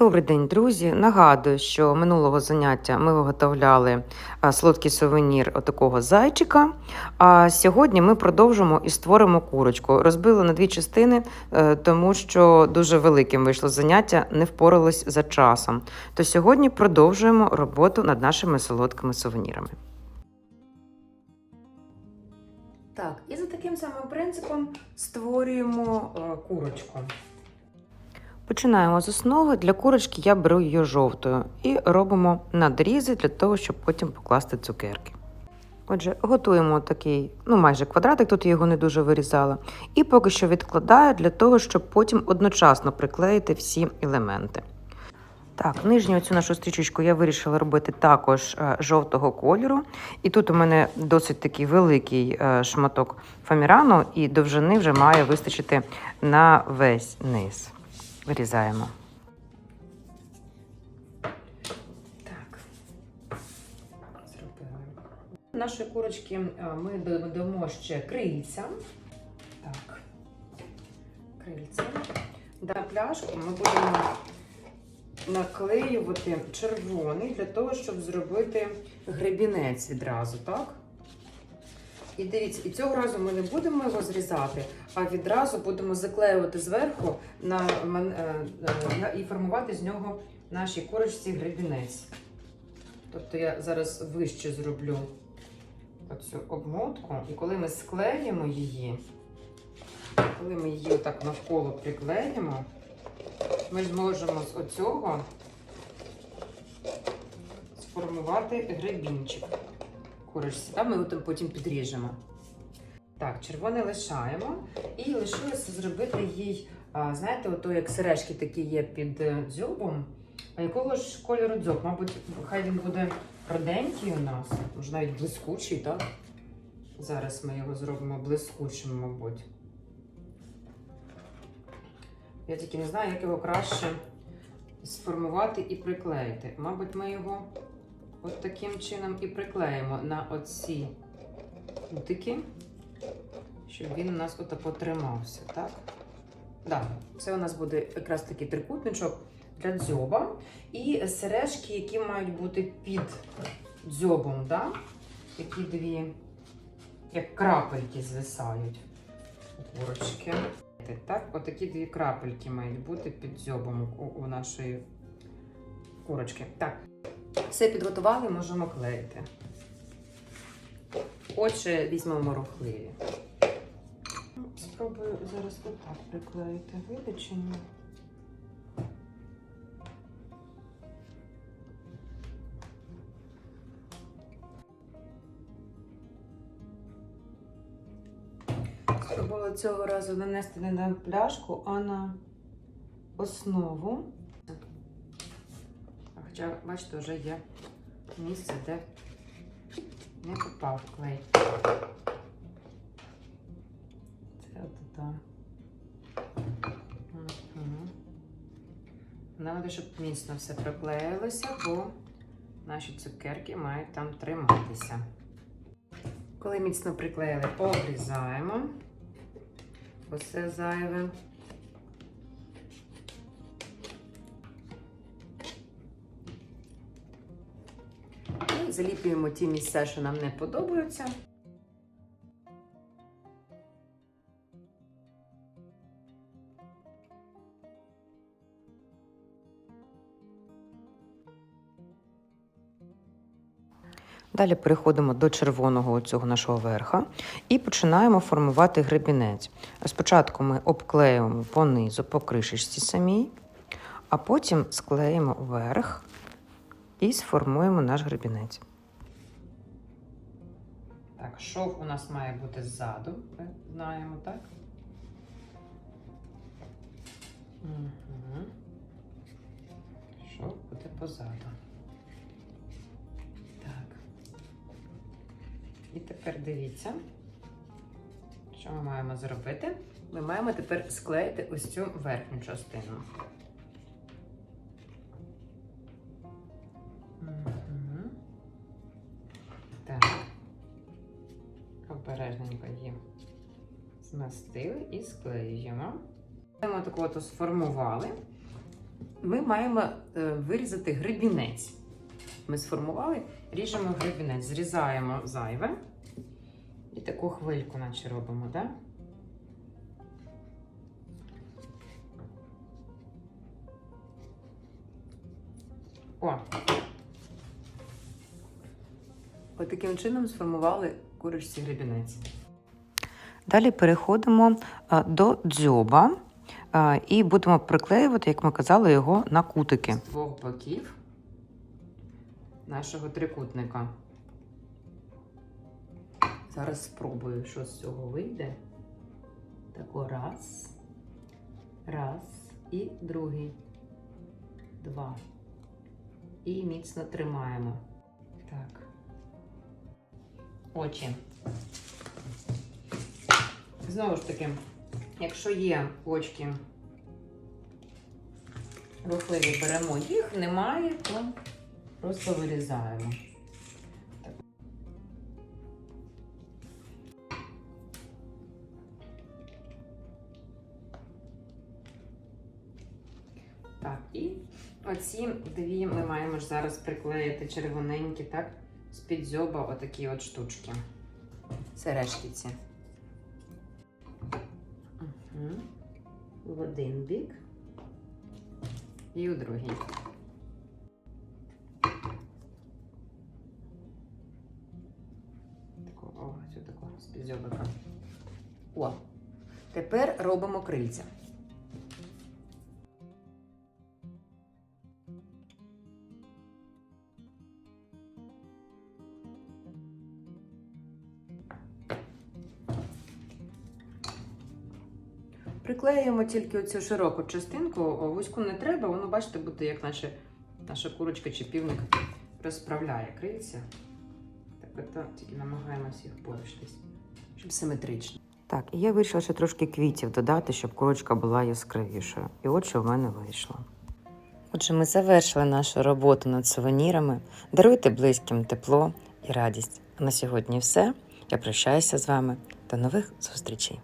Добрий день, друзі. Нагадую, що минулого заняття ми виготовляли солодкий сувенір отакого зайчика. А сьогодні ми продовжимо і створимо курочку. Розбили на дві частини, е, тому що дуже великим вийшло заняття, не впоралось за часом. То сьогодні продовжуємо роботу над нашими солодкими сувенірами. Так, і за таким самим принципом створюємо е, курочку. Починаємо з основи. Для курочки я беру її жовтою і робимо надрізи для того, щоб потім покласти цукерки. Отже, готуємо такий, ну майже квадратик, тут я його не дуже вирізала. І поки що відкладаю для того, щоб потім одночасно приклеїти всі елементи. Так, нижню цю нашу стрічечку я вирішила робити також е, жовтого кольору. І тут у мене досить такий великий е, шматок фамірану, і довжини вже має вистачити на весь низ. Вирізаємо. Так. Зробили. Нашої курочки е, ми додамо ще крильця. Так. Крильця. На пляшку ми будемо наклеювати червоний для того, щоб зробити гребінець відразу, так? І дивіться, і цього разу ми не будемо його зрізати, а відразу будемо заклеювати зверху на, е, е, на- і формувати з нього нашій курочці гребінець. Тобто я зараз вище зроблю оцю обмотку, і коли ми склеїмо її, коли ми її отак навколо приклеїмо, ми зможемо з оцього сформувати гребінчик курочці. Та ми його потім підріжемо. Так, червоне лишаємо. І лишилося зробити їй, знаєте, ото як сережки такі є під е, дзьобом. А якого ж кольору дзьоб? Мабуть, хай він буде роденький у нас, може навіть блискучий, так? Зараз ми його зробимо блискучим, мабуть. Я тільки не знаю, як його краще сформувати і приклеїти. Мабуть, ми його от таким чином і приклеїмо на оці кутики, щоб він у нас отако тримався, так? Да, це у нас буде якраз такий трикутничок для дзьоба. І сережки, які мають бути під дзьобом, да? такі дві, як крапельки звисають у курочки. Так, отакі дві крапельки мають бути під дзьобом у, у нашої курочки. Так, все підготували, можемо клеїти. Отже, візьмемо рухливі. Спробую зараз отак приклеїти. Ні? Спробувала цього разу нанести не на пляшку, а на основу. Хоча, бачите, вже є місце, де не попав клей. Це. Угу. Треба, щоб міцно все приклеїлося, бо наші цукерки мають там триматися. Коли міцно приклеїли, обрізаємо. Усе зайве. Заліплюємо ті місця, що нам не подобаються. Далі переходимо до червоного цього нашого верха і починаємо формувати гребінець. Спочатку ми обклеюємо по низу, по кришечці самій, а потім склеїмо верх і сформуємо наш гребінець. Так, шов у нас має бути ззаду, ми знаємо, так? Угу. Шов буде позаду. Так. І тепер дивіться, що ми маємо зробити. Ми маємо тепер склеїти ось цю верхню частину. Мгм. Так. Обережненько її змастили і склеюємо. Ми таку от сформували. ми маємо е, вирізати гребінець. Ми сформували, ріжемо гребінець, зрізаємо зайве і таку хвильку, наче робимо, так? Да? О! Отаким чином сформували курочці гребінець. Далі переходимо до дзьоба і будемо приклеювати, як ми казали, його на кутики. З двох боків нашого трикутника. Зараз спробую, що з цього вийде. Тако раз, раз і другий. Два. І міцно тримаємо. Так. Очі. Знову ж таки, якщо є очки рухливі, беремо їх, немає, то просто вирізаємо. Так. І оці дві ми маємо ж зараз приклеїти червоненькі, так? З-під дзьоба отакі от штучки. Сережки ці. Угу. В один бік і у другий. Тако, о, цю таку з-під дзьобика. О, тепер робимо крильця. Приклеюємо тільки оцю широку частинку, вузьку не треба, воно, бачите, буде як наче наша курочка чи півник розправляє крильця. Так от тільки намагаємося їх порушитись, щоб симетрично. Так, і я вирішила ще трошки квітів додати, щоб курочка була яскравішою. І от що в мене вийшло. Отже, ми завершили нашу роботу над сувенірами. Даруйте близьким тепло і радість. А на сьогодні все. Я прощаюся з вами. До нових зустрічей!